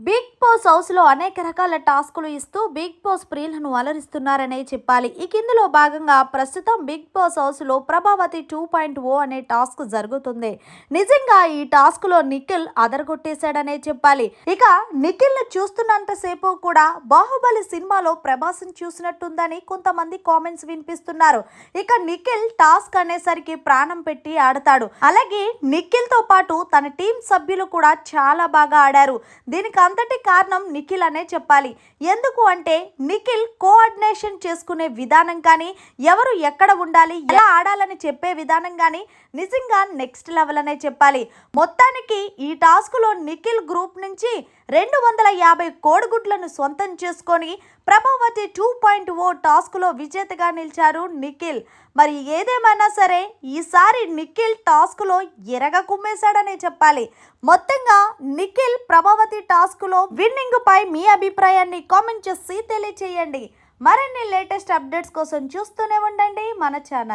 Bigg Boss హౌస్లో అనేక రకాల టాస్కులు ఇస్తూ బిగ్ బాస్ ప్రియులను అలరిస్తున్నారనే చెప్పాలి. ఇక ఇందులో భాగంగా ప్రస్తుతం బిగ్ బాస్ హౌస్లో ప్రభావతి టూ పాయింట్ ఓ అనే టాస్క్ జరుగుతుంది. నిజంగా ఈ టాస్క్లో నిఖిల్ అదరగొట్టేశాడనే చెప్పాలి. ఇక నిఖిల్ను చూస్తున్నంతసేపు కూడా బాహుబలి సినిమాలో ప్రభాస్ని చూసినట్టుందని కొంతమంది కామెంట్స్ వినిపిస్తున్నారు. ఇక నిఖిల్ టాస్క్ అనేసరికి ప్రాణం పెట్టి ఆడతాడు. అలాగే నిఖిల్తో పాటు తన టీం సభ్యులు కూడా చాలా బాగా ఆడారు. దీనికి అంతటి కారణం నిఖిల్ అనే చెప్పాలి. ఎందుకు అంటే నిఖిల్ కోఆర్డినేషన్ చేసుకునే విధానం కానీ ఎవరు ఎక్కడ ఉండాలి ఎలా ఆడాలని చెప్పే విధానం కానీ నిజంగా నెక్స్ట్ లెవెల్ అనే చెప్పాలి. మొత్తానికి ఈ టాస్క్లో నిఖిల్ గ్రూప్ నుంచి రెండు వందల యాభై కోడిగుడ్లను సొంతం చేసుకొని ప్రభావతి టూ పాయింట్ ఓ టాస్క్లో విజేతగా నిలిచారు నిఖిల్. మరి ఏదేమైనా సరే ఈసారి నిఖిల్ టాస్క్లో ఎరగ కుమ్మేశాడనే చెప్పాలి. మొత్తంగా నిఖిల్ ప్రభావతి టాస్క్లో విన్నింగ్ పై మీ అభిప్రాయాన్ని కామెంట్ చేసి తెలియచేయండి. మరిన్ని లేటెస్ట్ అప్డేట్స్ కోసం చూస్తూనే ఉండండి మన ఛానల్.